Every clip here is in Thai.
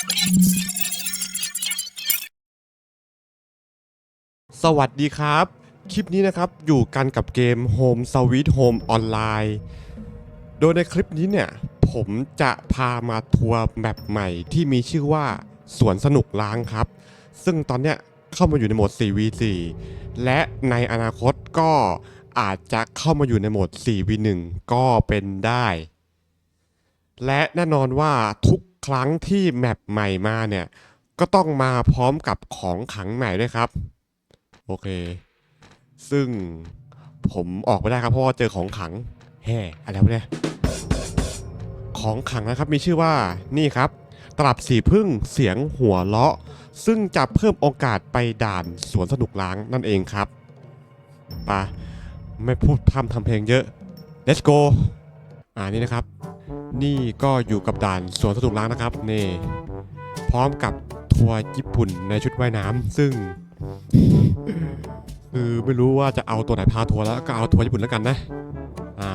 สวัสดีครับ คลิปนี้นะครับอยู่กันกับเกม Home Sweet Home Online โดยในคลิปนี้เนี่ย ผมจะพามาทัวร์แมปใหม่ที่มีชื่อว่าสวนสนุกล้างครับ ซึ่งตอนเนี้ยเข้ามาอยู่ในโหมด 4v4 และในอนาคตก็อาจจะเข้ามาอยู่ในโหมด 4v1 ก็เป็นได้ และแน่นอนว่าทุก ครั้งที่แมปใหม่มาเนี่ย ก็ต้องมาพร้อมกับของขังใหม่ด้วยครับ โอเค ซึ่งผมออกไม่ได้ครับเพราะว่าเจอของขังแฮ่อะไรวะเนี่ยของขังนะครับมีชื่อว่านี่ครับ ตลับสีพึ่งเสียงหัวเราะ ซึ่งจะเพิ่มโอกาสไปด่านสวนสนุกล้างนั่นเองครับปะไม่พูดพร่ำทำเพลงเยอะ let's go อ่านี่นะครับ นี่ก็อยู่กับด่านสวนสนุกล้างนะครับนี่พร้อมกับทัวร์ญี่ปุ่นในชุดว่ายน้ำซึ่ง คือไม่รู้ว่าจะเอาตัวไหนพาทัวร์แล้วก็เอาทัวร์ญี่ปุ่นแล้วกันนะอ่า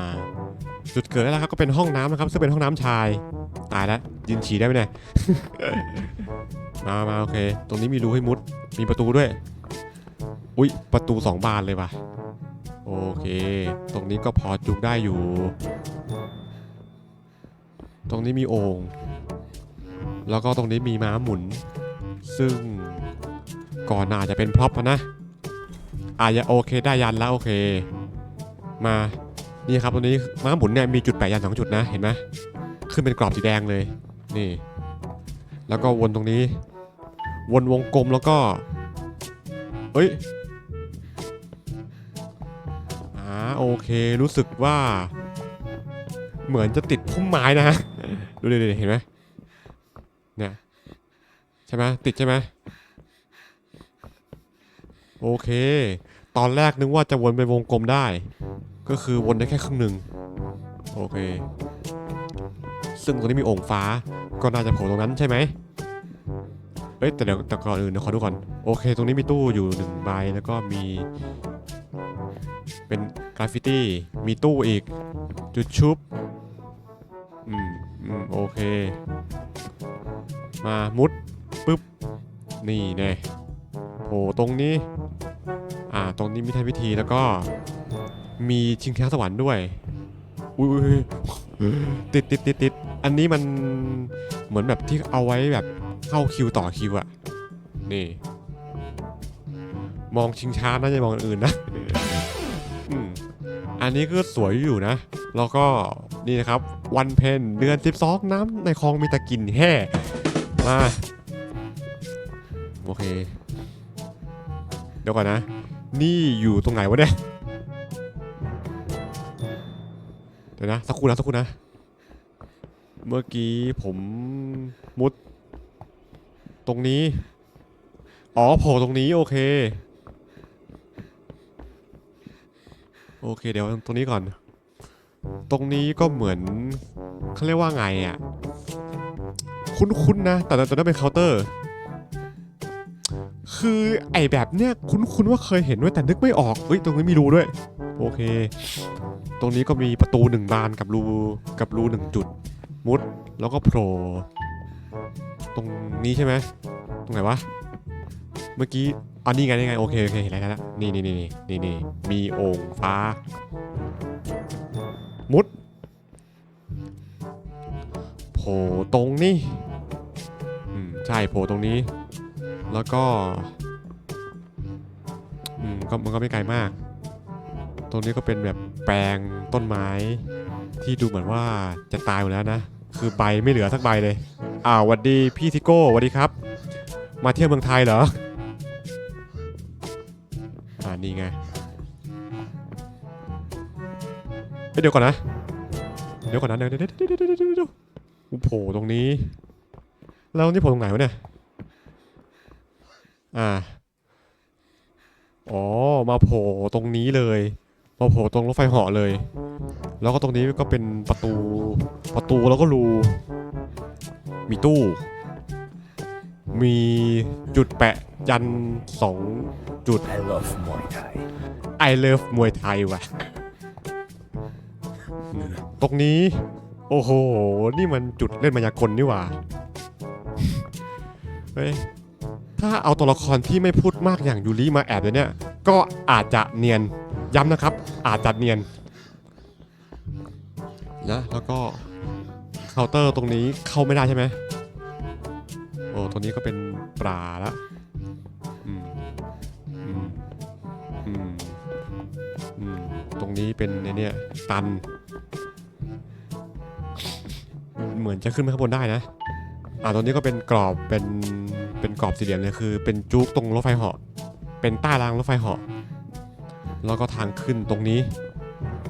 จุดเกิดแล้วครับก็เป็นห้องน้ำนะครับ ซึ่งเป็นห้องน้ำชาย ตายแล้วยืนฉี่ได้ไหมเนี่ยมามาโอเค ตรงนี้มีรูให้มุด มีประตูด้วย อุ๊ย ประตูสองบานเลยว่ะ โอเค ตรงนี้ก็พอจุกได้อยู่ ตรงนี้มีโอ่งแล้วก็ตรงนี้มีม้าหมุน ซึ่งก่อนหน้าจะเป็นพร็อพนะอาจจะโอเคได้ยันแล้วโอเค มานี่ครับตรงนี้ม้าหมุนเนี่ยมีจุดแปะยันสองจุดนะเห็นไหมขึ้นเป็นกรอบสีแดงเลยนี่ แล้วก็วนตรงนี้ วนวงกลมแล้วก็เอ้ยอ่าโอเครู้สึกว่า เหมือนจะติดพุ่มไม้นะ ดูดิเห็นไหมเนี่ยใช่ไหมติดใช่ไหมโอเค ตอนแรกนึกว่าจะวนเป็นวงกลมได้ ก็คือวนได้แค่ครึ่งหนึ่งโอเค ซึ่งตรงนี้มีโอ่งฟ้าก็น่าจะโผล่ตรงนั้นใช่ไหมเอ้ยแต่เดี๋ยวแต่ก่อนอื่นเดี๋ยวขอดูก่อนโอเค ตรงนี้มีตู้อยู่หนึ่งใบแล้วก็มี เป็นกราฟฟิตี้มีตู้อีกจุดชุบ โอเค มามุดปุ๊บ นี่แน่โผล่ตรงนี้ อ่า ตรงนี้มีทำพิธีแล้วก็ มีชิงช้าสวรรค์ด้วย อุ้ยติดติดติดติดอันนี้มันเหมือนแบบที่เอาไว้แบบเข้าคิวต่อคิวอะนี่ มองชิงช้าน่าจะมองอื่นนะอืมอันนี้ก็สวยอยู่นะ แล้วก็นี่นะครับวันเพนเดือน 12 น้ำในคลองมีตะกินแห่มาโอเค เดี๋ยวก่อนนะ นี่อยู่ตรงไหนวะเนี่ยเดี๋ยวนะสักครู่นะสักครู่นะ เมื่อกี้ผมมุด ตรงนี้ อ๋อโผล่ตรงนี้โอเค โอเค เดี๋ยวตรงนี้ก่อน ตรงนี้ก็เหมือนเขาเรียกว่าไงอะ คุ้นๆนะ แต่ตอนนั้นเป็นเคาน์เตอร์ คือไอแบบเนี้ยคุ้นๆว่าเคยเห็นด้วยแต่นึกไม่ออกเฮ้ยตรงนี้มีรูด้วย โอเค ตรงนี้ก็มีประตูหนึ่งบานกับรูกับรูหนึ่งจุด มุดแล้วก็โผล่ตรงนี้ใช่ไหมตรงไหนวะ เมื่อกี้อันนี้ไงนี่ไงโอเคโอเคเห็นแล้วนี่นี่นี่นี่นี่มีโอ่งฟ้า มุดโผล่ตรงนี้อืมใช่โผล่ตรงนี้ แล้วก็อืมก็มันก็ไม่ไกลมาก ตรงนี้ก็เป็นแบบแปลงต้นไม้ที่ดูเหมือนว่าจะตายหมดแล้วนะ คือใบไม่เหลือสักใบเลยอ่าหวัดดีพี่ทิโก้วัดดีครับ มาเที่ยวเมืองไทยเหรอ อ่านี่ไง เฮ้ยเดี๋ยวก่อนนะ เดี๋ยวก่อนนะเดี๋ยวเดี๋ยวเดี๋ยวเดี๋ยวเดี๋ยวเดี๋ยวเดี๋ยวโอ้โหตรงนี้ แล้วนี่โผล่ตรงไหนวะเนี่ย อ่า อ๋อ มาโผล่ตรงนี้เลย มาโผล่ตรงรถไฟเหาะเลย แล้วก็ตรงนี้ก็เป็นประตู ประตูแล้วก็รู มีตู้ มีจุดแปะยันสองจุด I love Muay Thai. I love มวยไทยว่ะอืม ตรงนี้ โอ้โห นี่มันจุดเล่นมายากลนี่หว่า เฮ้ย ถ้าเอาตัวละครที่ไม่พูดมากอย่างยูริมาแอบเลยเนี่ย ก็อาจจะเนียน ย้ำนะครับ อาจจะเนียน นะ แล้วก็เคาน์เตอร์ตรงนี้เข้าไม่ได้ใช่ไหมโอ้ ตรงนี้ก็เป็นปลาละอืมอืมอืมตรงนี้เป็นเนี่ยตัน เหมือนจะขึ้นไปข้างบนได้นะ อ่าตรงนี้ก็เป็นกรอบเป็นเป็นกรอบสี่เหลี่ยมเลยคือ เป็นจุกตรงรถไฟเหาะเป็นใต้รางรถไฟเหาะแล้วก็ทางขึ้นตรงนี้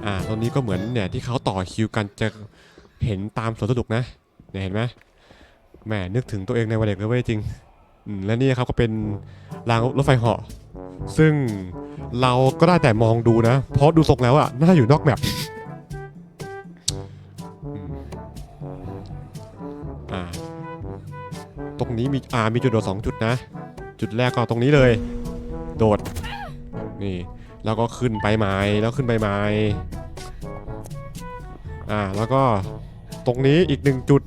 อ่า ตรงนี้ก็เหมือนเนี่ยที่เขาต่อคิวกันจะเห็นตามสวนสนุกนะ เนี่ยเห็นไหมแหมนึกถึงตัวเองในวัยเด็กเลยเว้ยจริง และนี่ครับก็เป็นรางรถไฟเหาะ ซึ่งเราก็ได้แต่มองดูนะ เพราะดูทรงแล้วอะน่าอยู่นอกแมป ตรงนี้มีอ่ามีจุดโดดสองจุดนะ จุดแรกก็ตรงนี้เลย โดด นี่ แล้วก็ขึ้นไปไม้แล้วขึ้นไปไม้อ่า แล้วก็ตรงนี้อีกหนึ่งจุด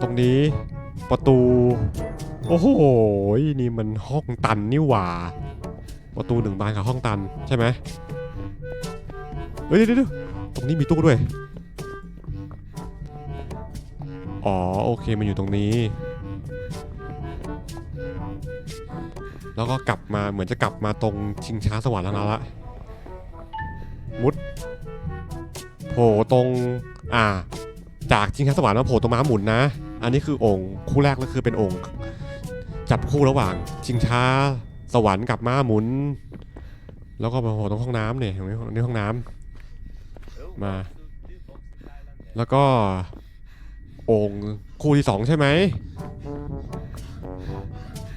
ตรงนี้ประตู โอ้โห นี่มันห้องตันนี่หว่า ประตูหนึ่งบานกับห้องตันใช่ไหมเฮ้ยเดี๋ยวเดี๋ยวตรงนี้มีตู้ด้วย อ๋อโอเคมันอยู่ตรงนี้ แล้วก็กลับมาเหมือนจะกลับมาตรงชิงช้าสวรรค์แล้วนะละมุดโผล่ตรงอ่า จากชิงช้าสวรรค์มาโผล่ตรงม้าหมุนนะ อันนี้คือองค์คู่แรกก็คือเป็นองค์ จับคู่ระหว่าง ชิงช้าสวรรค์กับม้าหมุน แล้วก็มาโผล่ตรงห้องน้ำเนี่ยตรงนี้ในห้องน้ำมา แล้วก็ องค์คู่ที่สองใช่ไหม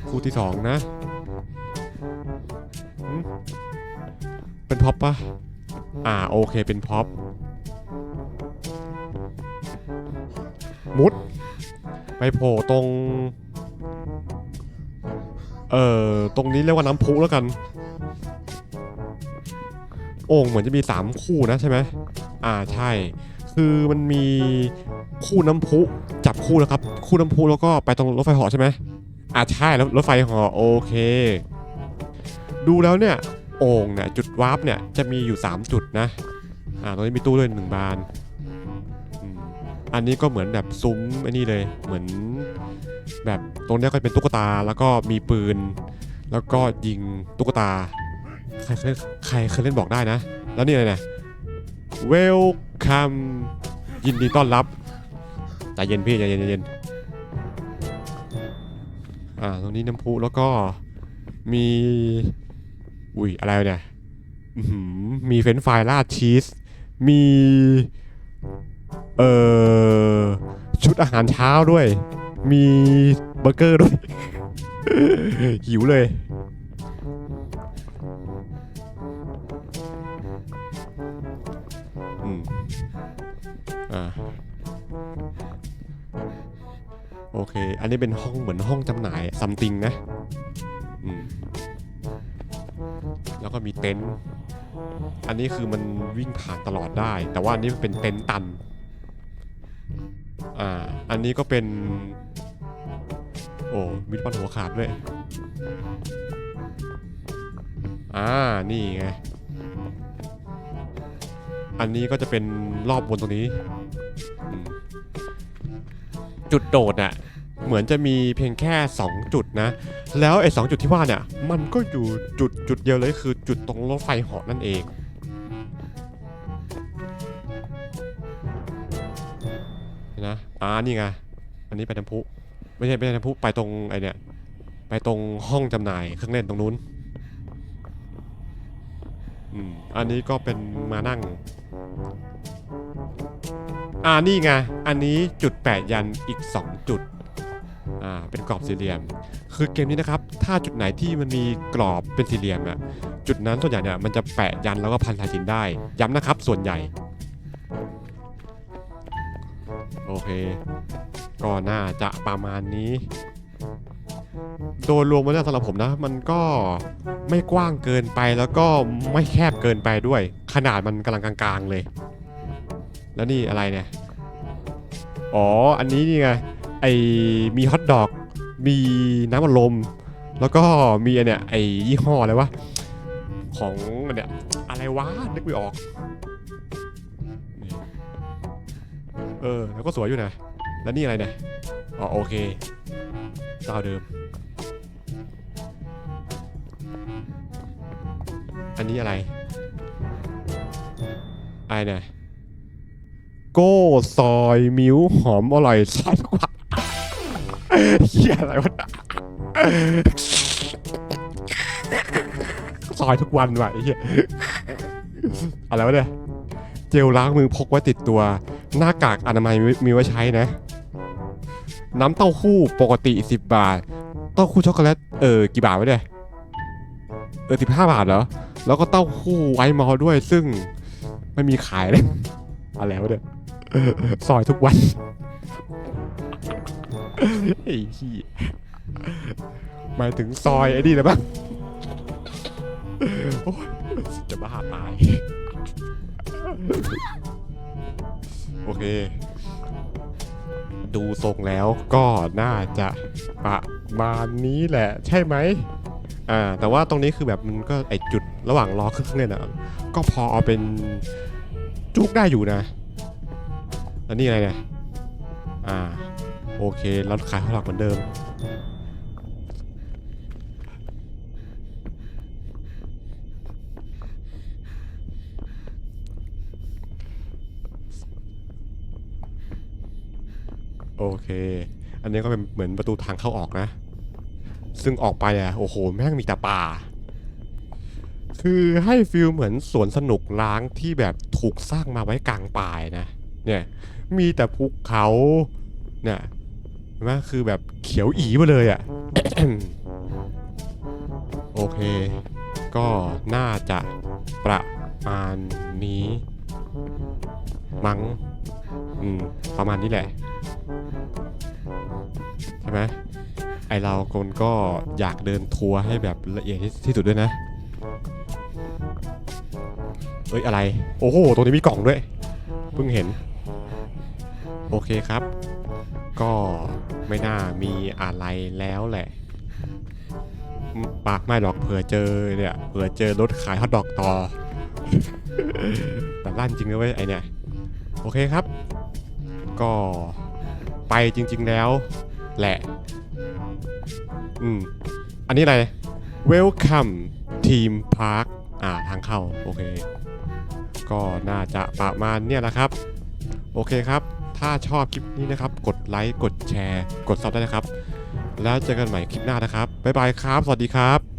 คู่ที่สองนะเป็นพ็อปปะอ่าโอเคเป็นพ็อปมุด ไปโผล่ตรง เอ่อ ตรงนี้เรียกว่าน้ำพุแล้วกัน โอ่งเหมือนจะมี 3 คู่นะใช่ไหม อ่าใช่ คือมันมี คู่น้ำพุจับคู่แล้วครับ คู่น้ำพุแล้วก็ไปตรงรถไฟเหาะใช่ไหมอ่าใช่แล้วรถไฟเหาะโอเค ดูแล้วเนี่ยโอ่งเนี่ยจุดวาร์ปเนี่ยจะมีอยู่ 3 จุดนะอ่าตรงนี้มีตู้ด้วยหนึ่งบานอันนี้ก็เหมือนแบบซุ้มอ้นี่เลยเหมือนแบบตรงเนี้ยก็เป็นตุ๊กตาแล้วก็มีปืน แล้วก็ยิงตุ๊กตา ใครเคยใครเคยเล่นบอกได้นะ แล้วนี่อะไรเนี่ย Welcome ยินดีต้อนรับ ใจเย็นพี่ใจเย็นใจเย็นอ่าตรงนี้น้ำพุแล้วก็มี อุ้ยอะไรเนี่ยมีเฟรนฟรายราดชีส มี เอ่อ ชุดอาหารเช้าด้วย มีเบอร์เกอร์ด้วย หิวเลย อืม อ่า เค อันนี้เป็นห้องเหมือนห้องจำหน่ายซัมติงนะแล้วก็มีเต็นท์อันนี้คือมันวิ่งผ่านตลอดได้ แต่ว่าอันนี้มันเป็นเต็นท์ตัน อ่า อันนี้ก็เป็น โอ้มีดปันหัวขาดด้วย อ่า นี่ไง อันนี้ก็จะเป็นรอบบนตรงนี้ จุดโดดน่ะ เหมือนจะมีเพียงแค่ 2 จุดนะ แล้วไอ้สจุดที่ว่าเนี่ยมันก็อยู่จุดจุดเดียวเลยคือจุดตรงรถไฟเหาะนั่นเองนะอ่านี่ไงอันนี้ไปน้ำพุไม่ใช่ไม่ใช่น้ำพุไปตรงไอเนี่ยไปตรงห้องจำหน่ายเครื่องเล่นตรงนู้นอืมอันนี้ก็เป็นมานั่งอ่านี่ไง อันนี้จุดแปะยันอีก 2 จุด อ่าเป็นกรอบสี่เหลี่ยม คือเกมนี้นะครับ ถ้าจุดไหนที่มันมีกรอบเป็นสี่เหลี่ยมอะจุดนั้นส่วนใหญ่เนี่ยมันจะแปะยันแล้วก็พันสายสินได้ ย้ำนะครับ ส่วนใหญ่ โอเค ก็น่าจะประมาณนี้ โดยรวมแล้วสำหรับผมนะ มันก็ไม่กว้างเกินไปแล้วก็ไม่แคบเกินไปด้วย ขนาดมันกำลังกลางๆเลย แล้วนี่อะไรเนี่ย อ๋อ อันนี้นี่ไง ไอมีฮอทดอก มีน้ำอัดลม แล้วก็มีอันเนี่ยไอยี่ห้ออะไรวะ ของอันเนี่ยอะไรวะ นึกไม่ออก เออ แล้วก็สวยอยู่นะ แล้วนี่อะไรเนี่ย อ๋อโอเคเจ้าเดิม อันนี้อะไรอะไรเนี่ยโก้ซอยมิ้วหอมอร่อยซอยกว่า เฮียอะไรวะซอยทุกวันว่ะไอ้เฮียอะไรวะเนี่ยเจลล้างมือพกไว้ติดตัว หน้ากากอนามัยมีไว้ใช้นะ น้ำเต้าหู้ปกติ 10 บาท เต้าหู้ช็อกโกแลตเออกี่บาทวะเนี่ยเออ15บาทเหรอ แล้วก็เต้าหู้ไวท์มอลด้วยซึ่งไม่มีขายเลย อะไรวะเนี่ยซอยทุกวัน ไอ้ขี้ยหมายถึงซอยไอ้นี่เลยปะโอ๊ยจะบ้าตาย โอเค ดูทรงแล้วก็น่าจะประมาณนี้แหละ ใช่ไหมอ่าแต่ว่าตรงนี้คือแบบมันก็ไอจุดระหว่างรอเครื่องเนี่ยนะก็พอเอาเป็นจุกได้อยู่นะ แล้วนี่อะไรเนี่ยอ่า โอเครถขายข้าวหลักเหมือนเดิม โอเค อันนี้ก็เป็นเหมือนประตูทางเข้าออกนะ ซึ่งออกไปอะ โอ้โห แม่งมีแต่ป่า คือให้ฟิลเหมือนสวนสนุกล้างที่แบบถูกสร้างมาไว้กลางป่านะ เนี่ย มีแต่ภูเขาเนี่ย ห็นไหมคือแบบเขียวอีมาเลยอะ โอเค ก็น่าจะประมาณนี้ มั้ง อืม ประมาณนี้แหละ ใช่ไหมไอเราคนก็อยากเดินทัวร์ให้แบบละเอียดที่สุดด้วยนะ เอ้ย อะไร โอ้โห ตรงนี้มีกล่องด้วย เพิ่งเห็น โอเคครับ ก็ ไม่น่ามีอะไรแล้วแหละปากไม่หรอกเผื่อเจอเนี่ยเผื่อเจอรถขายฮอทดอกต่อ แต่ลั่นจริงนะเว้ยไอเนี่ยโอเคครับ ก็ไปจริง ๆแล้ว แหละ อืม อันนี้อะไร Welcome Team Park อ่าทางเข้า โอเค ก็น่าจะประมาณเนี่ยแหละครับ โอเคครับ ถ้าชอบคลิปนี้นะครับ กดไลค์ กดแชร์ กดซับได้นะครับ แล้วเจอกันใหม่คลิปหน้านะครับ บ๊ายบายครับ สวัสดีครับ